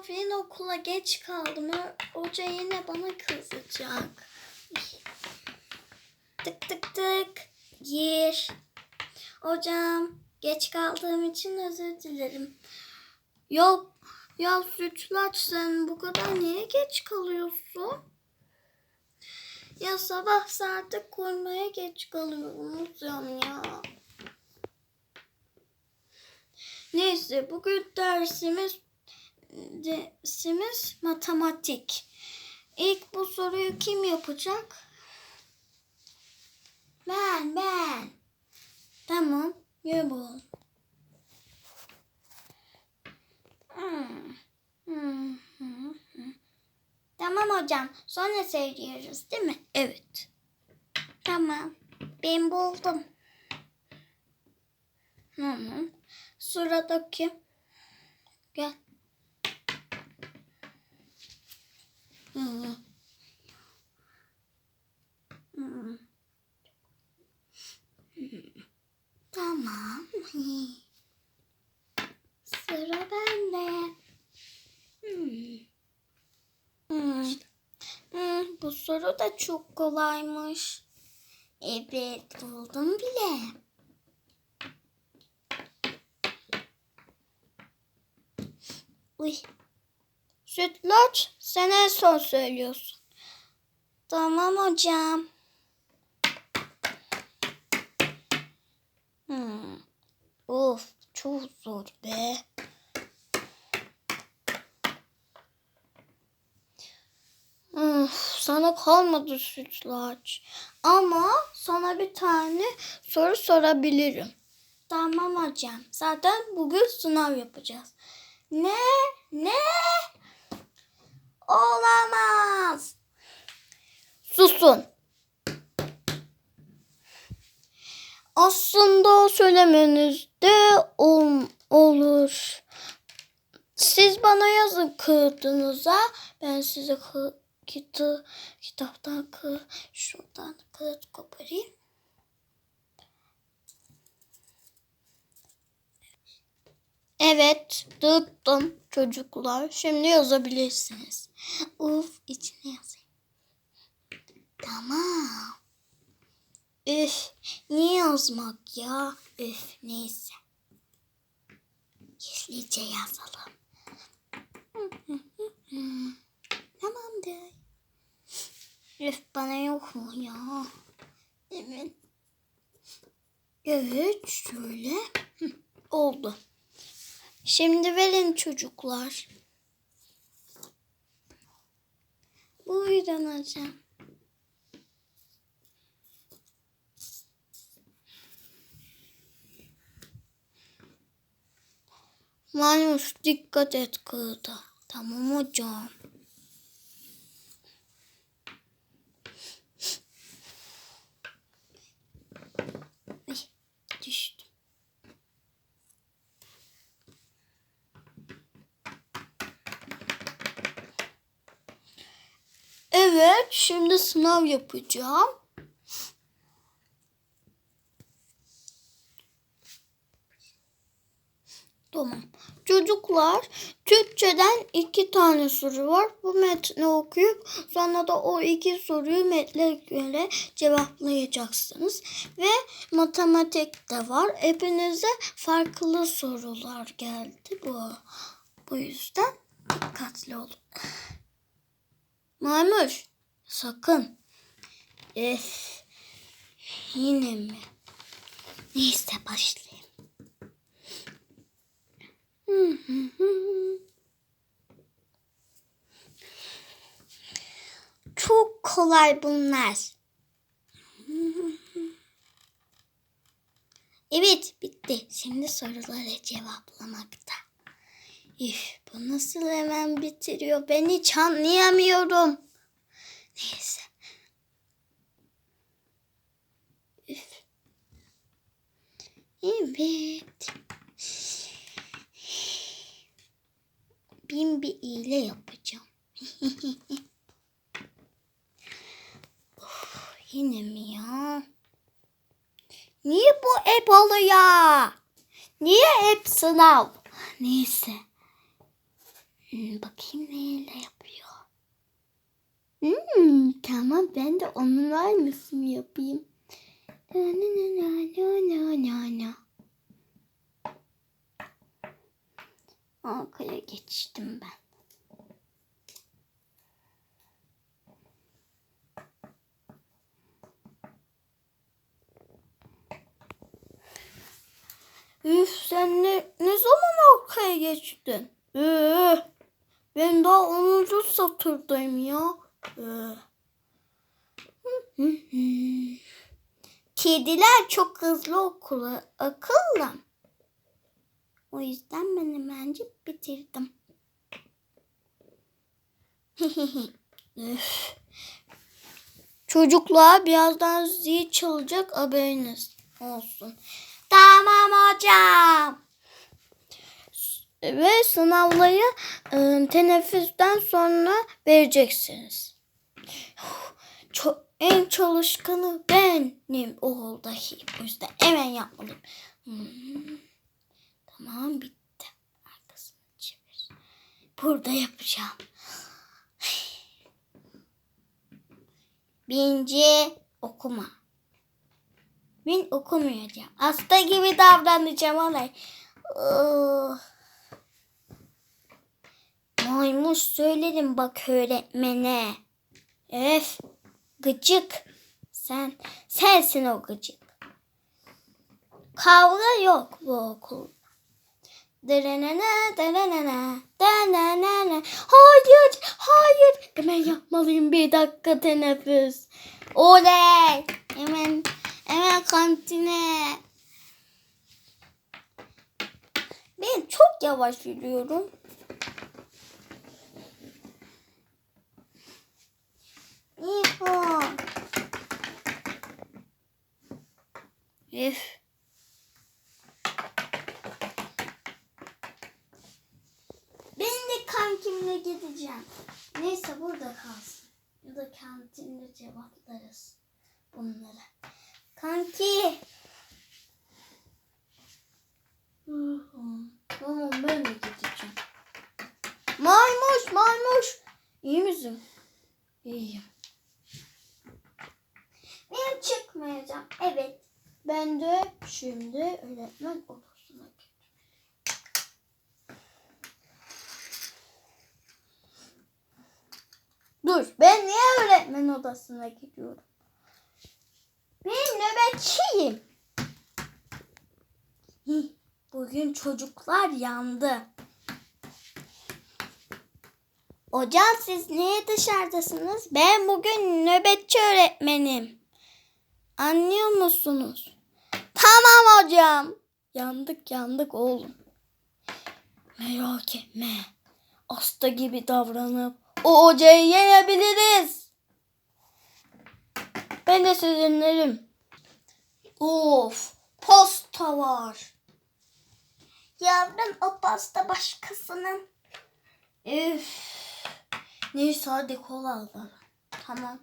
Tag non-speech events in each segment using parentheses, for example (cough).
Of yine okula geç kaldım. Hoca yine bana kızacak. Tık tık tık. Gir. Hocam geç kaldığım için özür dilerim. Yok ya Sütlaç sen bu kadar niye geç kalıyorsun? Ya sabah saate koymaya geç kalıyorum hocam ya. Neyse bugün dersimiz dersimiz matematik. İlk bu soruyu kim yapacak? Ben, ben. Tamam, yap oğlum. Hmm, hmm. Tamam hocam, sonra söylüyoruz değil mi? Evet. Tamam, ben buldum. Hı Sıradaki. Gel. Hı hı. Hı. Tamam. Sıra bende. Hmm. Hmm. Hmm, bu soru da çok kolaymış. Evet buldum bile. Uy. Sütlaç sen en son söylüyorsun. Tamam hocam. Hmm. Of çok zor be. Of, sana kalmadı sütlaç. Ama sana bir tane soru sorabilirim. Tamam hocam. Zaten bugün sınav yapacağız. Ne? Ne? Olamaz. Susun. Aslında o söylemenizde ol, olur. Siz bana yazın kağıdınıza. Ben size kı, kitı, kitaptan kı, şuradan kağıt koparayım. Evet, tuttum çocuklar. Şimdi yazabilirsiniz. Uf, içine yazayım. Tamam. Üf, niye yazmak ya? Üf, neyse. Gizlice yazalım. (laughs) Tamamdır. Üf, bana yok mu ya? Evet. Evet, şöyle. Hı, oldu. Şimdi verin çocuklar. Buyurun hocam. Maymuş dikkat et kağıda. Tamam hocam. Evet, şimdi sınav yapacağım. Tamam. Çocuklar, Türkçeden iki tane soru var. Bu metni okuyup sonra da o iki soruyu metne göre cevaplayacaksınız. Ve matematik de var. Hepinize farklı sorular geldi bu. Bu yüzden dikkatli olun. Maymuş, sakın. Öf, yine mi? Neyse başlayayım. Çok kolay bunlar. Evet bitti. Şimdi soruları cevaplamakta. Üf, bu nasıl hemen bitiriyor? Ben hiç anlayamıyorum. Neyse. Üf. Evet. Bin bir iğne yapacağım. (laughs) of, yine mi ya? Niye bu hep oluyor? Niye hep sınav? Neyse. Hmm, bakayım neyle yapıyor. Hmm, tamam ben de onun aynısını yapayım. Na na na na na na na. Arkaya geçtim ben. Üf sen ne, ne zaman arkaya geçtin? Ee, ben daha 10. satırdayım ya. Ee. Kediler çok hızlı okula akıllı. O yüzden ben hemencik bitirdim. Çocuklar birazdan zil çalacak haberiniz olsun. Tamam hocam. Ve sınavları e, teneffüsten sonra vereceksiniz. Çok, en çalışkanı benim oğuldaki. O yüzden hemen yapmalıyım. Hmm. Tamam bitti. Arkasını çevir. Burada yapacağım. Birinci okuma. Ben okumayacağım. Hasta gibi davranacağım olay. Oh. Maymuş söyledim bak öğretmene. Öf. Gıcık. Sen, sensin o gıcık. Kavga yok bu okulda. Dırınana, dırınana, dırınana. Hayır, hayır. Hemen yapmalıyım bir dakika teneffüs. Oley. Hemen, hemen kantine. Ben çok yavaş yürüyorum. Üf. Ben de kankimle gideceğim. Neyse burada kalsın. Ya da kantinde cevaplarız bunları. Kanki. Tamam ben de gideceğim. Maymuş maymuş. İyi misin? İyiyim. Ben çıkmayacağım. Evet. Ben de şimdi öğretmen odasına gideceğim. Dur. Ben niye öğretmen odasına gidiyorum? Ben nöbetçiyim. Bugün çocuklar yandı. Hocam siz niye dışarıdasınız? Ben bugün nöbetçi öğretmenim. Anlıyor musunuz? Tamam hocam. Yandık yandık oğlum. Merak etme. Hasta gibi davranıp o hocayı yenebiliriz. Ben de sizinlerim. Of pasta var. Yavrum o pasta başkasının. Üf. Neyse hadi kola alalım. Tamam.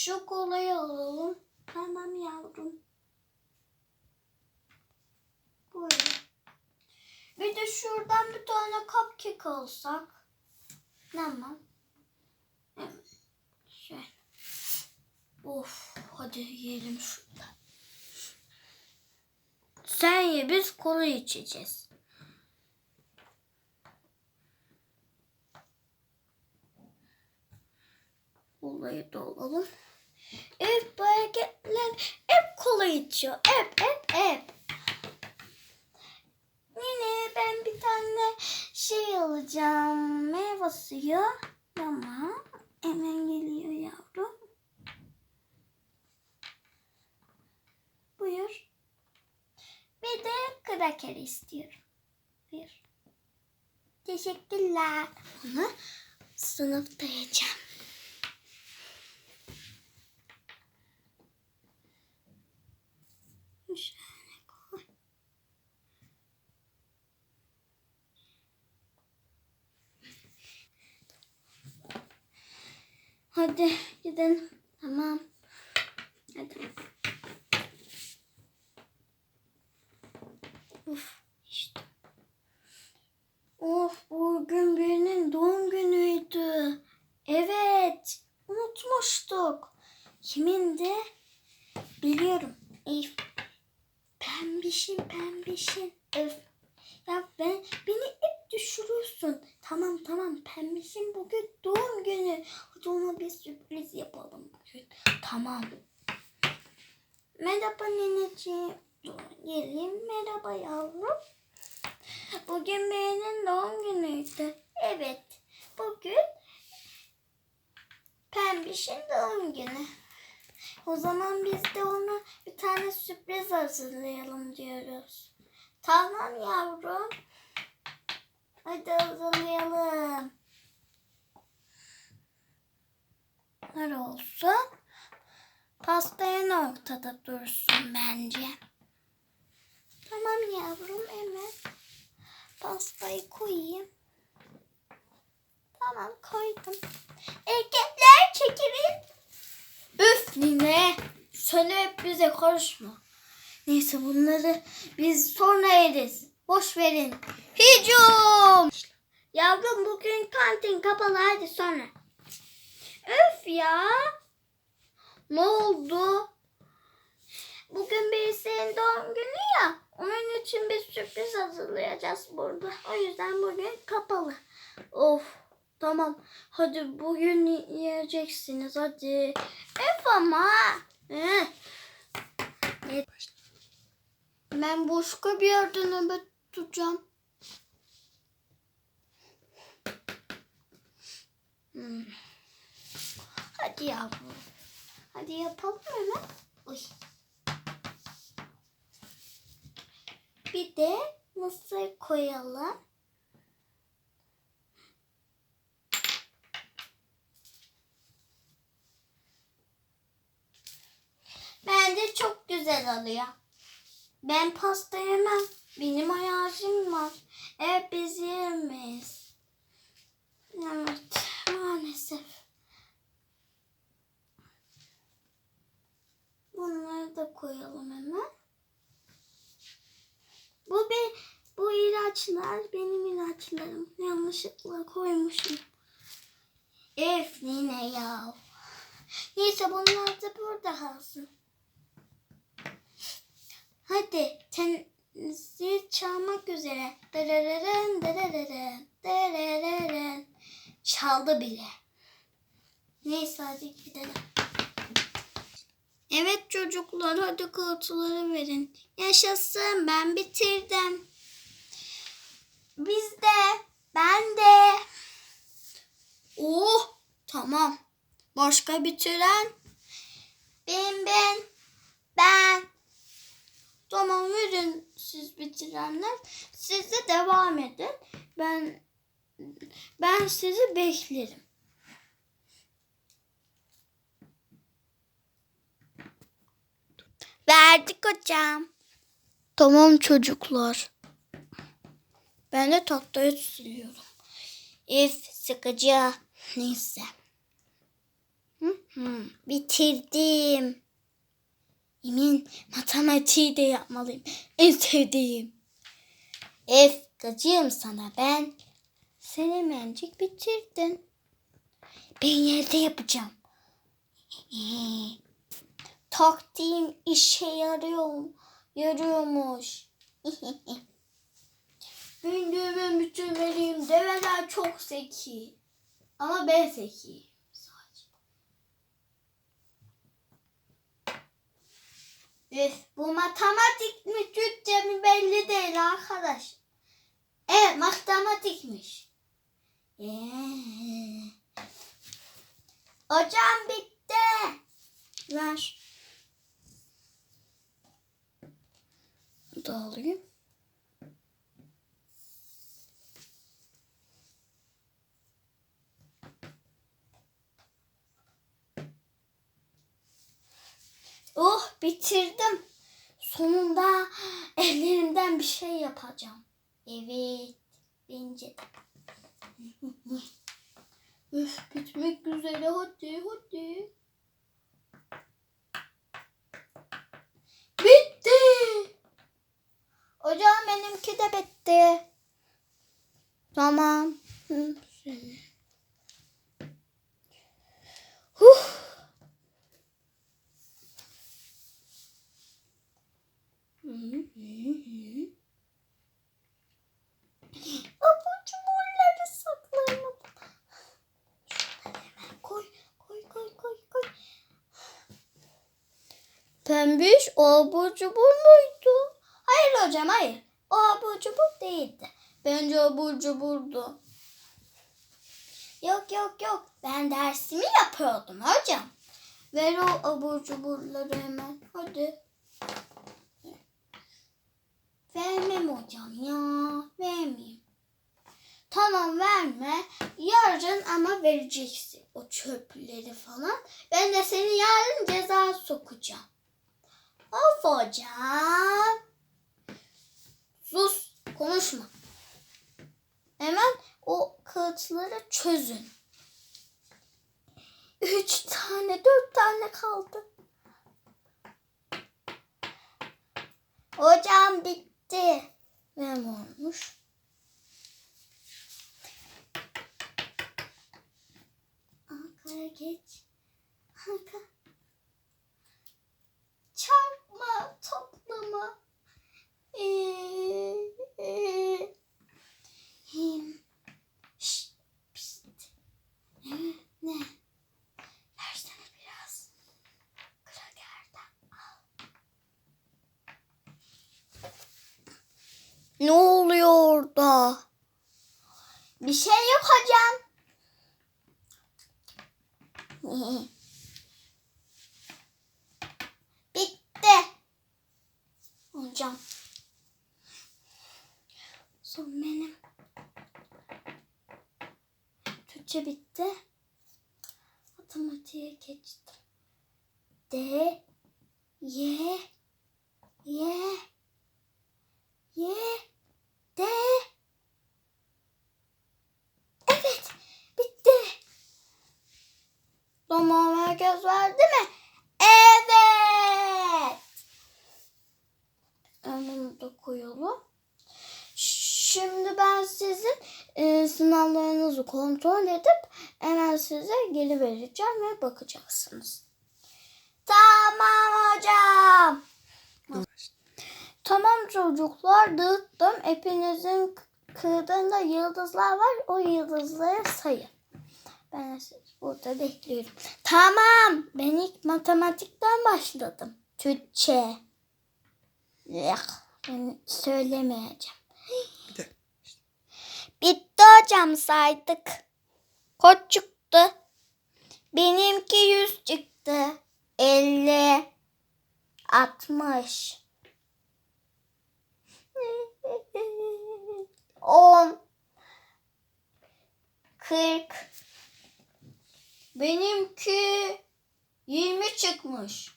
Şu kolayı alalım. Tamam yavrum. Buyurun. Bir de şuradan bir tane cupcake alsak. Tamam. Evet. Şöyle. Of hadi yiyelim şurada. Sen ye biz kola içeceğiz. Kolayı da alalım. Hep bu hareketler hep kola içiyor. Hep hep hep. Yine ben bir tane şey alacağım. Meyve suyu. Tamam. Hemen geliyor yavrum. Buyur. Bir de kraker istiyorum. Buyur. Teşekkürler. Bunu sınıfta yiyeceğim. Hadi gidelim. Tamam. Hadi. Uf, işte. Of bugün birinin doğum günüydü. Evet. Unutmuştuk. Kimindi? Pembişin pembişin. Öf. Ya ben beni hep düşürüyorsun. Tamam tamam pembişin bugün doğum günü. Hadi ona bir sürpriz yapalım bugün. Tamam. Merhaba neneciğim. Geleyim. Merhaba yavrum. Bugün birinin doğum günüydü. Evet. Bugün Pembiş'in doğum günü. O zaman biz de sürpriz hazırlayalım diyoruz. Tamam yavrum. Hadi hazırlayalım. Ne olsun? Pasta en ortada dursun bence. Tamam yavrum hemen pastayı koyayım. Tamam koydum. Erkekler çekilin. Üf Nine. Sen hep bize karışma. Neyse bunları biz sonra yeriz. Boş verin. Hicum. Yavrum bugün kantin kapalı hadi sonra. Öf ya. Ne oldu? Bugün birisinin doğum günü ya. Onun için bir sürpriz hazırlayacağız burada. O yüzden bugün kapalı. Of tamam. Hadi bugün yiyeceksiniz hadi. Öf ama. Eh. Evet. Ben başka bir yerde nöbet tutacağım. Hmm. Hadi yavrum. Hadi yapalım hemen. Uy. Bir de mısır koyalım. Bence çok güzel oluyor. Ben pasta yemem. Benim alerjim var. Evet biz yemeyiz. Evet maalesef. Bunları da koyalım hemen. Bu be, bu ilaçlar benim ilaçlarım. Yanlışlıkla koymuşum. Ef nene ya. Neyse bunlar da burada kalsın. Hadi tenzi çalmak üzere. Derereren derereren derereren. Çaldı bile. Neyse hadi gidelim. Evet çocuklar hadi kağıtları verin. Yaşasın ben bitirdim. Biz de ben de. Oh tamam. Başka bitiren? Ben ben. Ben. Tamam verin siz bitirenler. Siz de devam edin. Ben ben sizi beklerim. Verdik hocam. Tamam çocuklar. Ben de tahtayı siliyorum. If sıkıcı. Neyse. Hı hı, bitirdim. Emin matematiği de yapmalıyım. En sevdiğim. F gıcığım sana ben. Sen hemencik bitirdin. Ben yerde yapacağım. (laughs) Taktiğim işe yarıyor. Yarıyormuş. (laughs) Gündüğümü bitirmeliyim. Develer çok zeki. Ama ben zeki. Bu matematik mi Türkçe mi belli değil arkadaş. Evet matematikmiş. Ee, hocam bitti. Ver. Bu Oh bitirdim. Sonunda ellerimden bir şey yapacağım. Evet. Bence. (laughs) Üf, bitmek üzere hadi hadi. Bitti. Hocam benimki de bitti. Tamam. Hı, seni. Huh. Hı, hı, hı. Abur cuburları saklayamadım. Şunları hemen koy, koy, koy, koy, koy. Pembiş o abur cubur muydu? Hayır hocam hayır. O abur cubur değildi. Bence abur cuburdu. Yok yok yok. Ben dersimi yapıyordum hocam. Ver o abur cuburları hemen. Hadi. Vermem hocam ya. Vermeyeyim. Tamam verme. Yarın ama vereceksin o çöpleri falan. Ben de seni yarın ceza sokacağım. Of hocam. Sus konuşma. Hemen o kağıtları çözün. Üç tane, dört tane kaldı. Hocam bitti. Ne olmuş? Ankara geç. Ankara. Çarpma, toplama. Ee, ee. Him. Şşt? Ne? Versene biraz. Krakerden al. Ne oluyor orada? Bir şey yok hocam. (laughs) Bitti. Hocam. Son benim. Türkçe bitti. Matematiğe geçtim. D Y Y Y D Evet bitti. Tamam herkes verdi mi? Evet. Bunu da koyalım. Şimdi ben sizin e, sınavlarınızı kontrol edip hemen size geri vereceğim ve bakacaksınız. Tamam hocam. Tamam çocuklar dağıttım. Hepinizin kağıdında yıldızlar var. O yıldızları sayın. Ben sizi burada bekliyorum. Tamam. Ben ilk matematikten başladım. Türkçe. Yok, ben söylemeyeceğim. Bitti hocam saydık. Kaç çıktı? Benimki yüz çıktı. Elli. Altmış. (laughs) On. Kırk. Benimki yirmi çıkmış.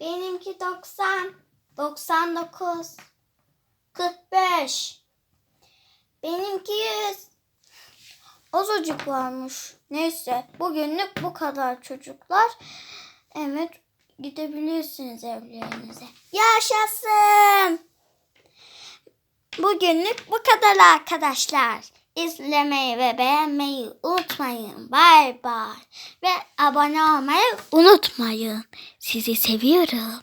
Benimki doksan. Doksan dokuz. Kırk beş. Benimki yüz. Azıcık varmış. Neyse bugünlük bu kadar çocuklar. Evet gidebilirsiniz evlerinize. Yaşasın. Bugünlük bu kadar arkadaşlar. İzlemeyi ve beğenmeyi unutmayın. Bay bay. Ve abone olmayı unutmayın. Sizi seviyorum.